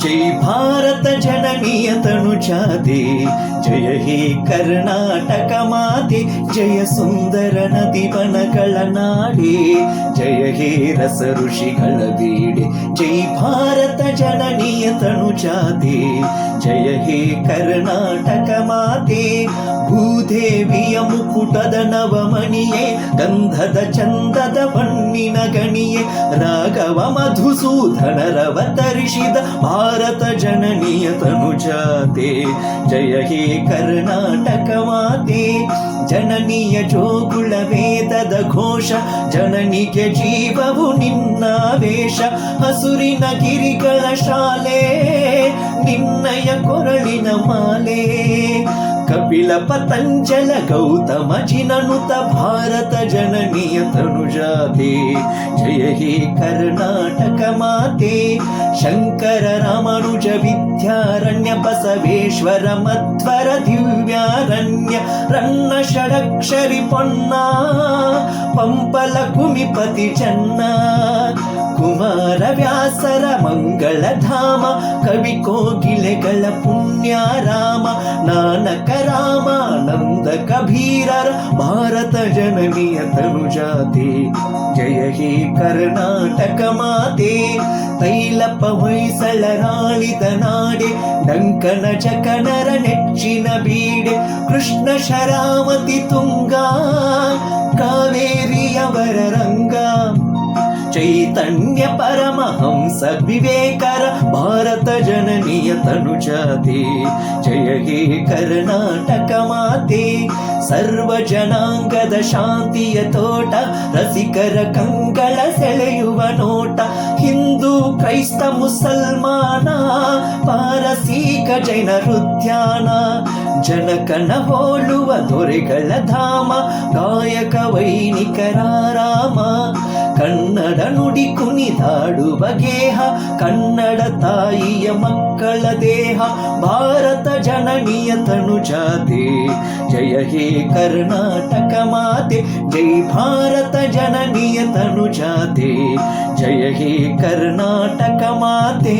జై భారత జననీయతను చాదే జయ హే కర్ణాటక మాತೆ జయ ಸುಂದರ ನದಿ ಬನಗಳ ನಾಡೆ ಜಯ ಹೇ ರಸ ಋಷಿಗಳ ಬೇಡೆ ಜೈ ಭಾರತ ಜನನೀಯ ತನು ಜಾತೆ ಜಯ ಹೇ ಕರ್ನಾಟಕ ಮಾತೆ ಭೂದೇವಿಯ ಮುಕುಟದ ನವಮಣಿಯೇ, ಗಂಧದ ಚಂದದ ಬಣ್ಣಿನ ಗಣಿಯೇ, ರಾಘವ ಮಧುಸೂದನರವತರಿಸಿದ ಭಾರತ ಜನನಿಯ ತನುಜಾತೆ. ಜಯ ಹೇ ಕರ್ನಾಟಕ ಮಾತೆ. ಜನನಿಯ ಜೋಗುಳ ವೇದದ ಘೋಷ, ಜನನಿಗೆ ಜೀವವು ನಿನ್ನ ವೇಷ. ಹಸುರಿನ ಗಿರಿಗಳ ಶಾಲೆ, ನಿನ್ನಯ ಕೊರಳಿನ ಮಾಲೆ. విలపతంచల గౌతమ జిననుత భారత జననీయ తనుజాతే. జయ హే కర్ణాటక మాతే. శంకర రామానుజ విద్యారణ్య బసవేశ్వర మధ్వర దివ్యారణ్య రన్న షడక్షరి పొన్నా. పంపల కుమిపతి చెన్నా. ಚನ್ನ ಕುಮಾರ ವ್ಯಾಸರ ಮಂಗಳ ಧಾಮ ಕವಿ ಕೋಗಿಲೆಗಳ ಪುಣ್ಯ ರಾಮ ನಾನಕ ರಾಮಾನಂದ ಕಬೀರರ ಭಾರತ ಜನನಿಯ ತನುಜಾತೆ ಜಯ ಹೇ ಕರ್ನಾಟಕ ಮಾತೆ ತೈಲಪ್ಪ ಹೊಯ್ಸಳರಾಳಿದ ನಾಡೆ ಡಂಕನ ಚಕನರ ನೆಚ್ಚಿನ ಬೀಡೆ ಕೃಷ್ಣ ಶರಾವತಿ ತುಂಗ ಕಾವೇರಿಯವರ ರಂಗ ಚೈತನ್ಯ ಪರಮಹಂಸ ವಿವೇಕರ ಭಾರತ ಜನನೀಯ ತನುಜಾತೆ ಜಯ ಹೇ ಕರ್ನಾಟಕ ಮಾತೆ ಸರ್ವ ಜನಾಂಗದ ಶಾಂತಿಯ ತೋಟ ರಸಿಕರ ಕಂಗಳ ಸೆಳೆಯುವ ನೋಟ ಹಿಂದೂ ಕ್ರೈಸ್ತ ಮುಸಲ್ಮಾನ ಪಾರಸೀಕ ಜೈನರುದ್ಯಾನ ಜನಕನ ಹೋಲುವ ದೊರೆಗಳ ಧಾಮ ಗಾಯಕ ವೈಣಿಕರ ರಾಮ ಕನ್ನಡ ನುಡಿ ಕುಣಿದಾಡುವ ಗೇಹ ಕನ್ನಡ ತಾಯಿಯ ಮಕ್ಕಳ ದೇಹ ಭಾರತ ಜನನೀಯ ತನುಜಾತೆ ಜಯ ಹೇ ಕರ್ನಾಟಕ ಮಾತೆ ಜೈ ಭಾರತ ಜನನೀಯ ತನುಜಾತೆ ಜಯ ಹೇ ಕರ್ನಾಟಕ ಮಾತೆ